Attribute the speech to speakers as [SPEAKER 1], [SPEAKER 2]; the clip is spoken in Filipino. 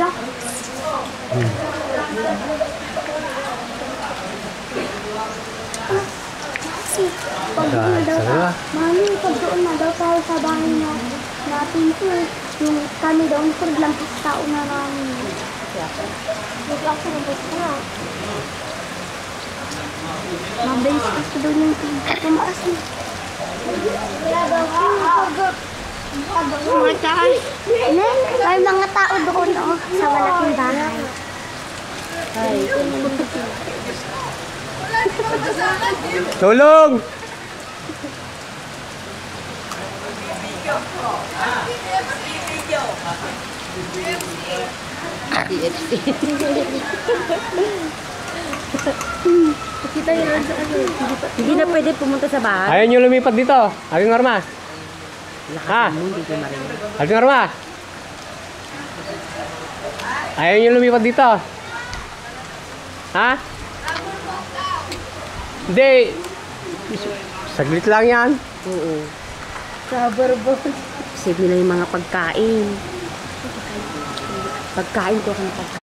[SPEAKER 1] Jack. Kasi, pag doon na daw
[SPEAKER 2] Dahil
[SPEAKER 1] tayo,
[SPEAKER 2] sa-
[SPEAKER 1] Mami, pag doon na daw tayo sa bahay na natin po, yung kami daw, pag lang tao na namin. Huwag ako na ba na? Mabilis kasi daw yung tumaas na. Daw, pag mga taas. May mga tao doon, oh, sa malaking bahay.
[SPEAKER 2] Tulong!
[SPEAKER 3] Kita yun sa ano. Hindi na pwede pumunta sa bahay.
[SPEAKER 2] Ayaw nyo lumipat dito. Aking Ha?
[SPEAKER 3] Hindi ko marinig.
[SPEAKER 2] Aking Norma. Ayaw nyo lumipat dito. Ha? Hindi. Saglit lang yan.
[SPEAKER 3] Oo. Sabar ba? Save nila yung mga pagkain. Pagkain ko ako ng pagkain.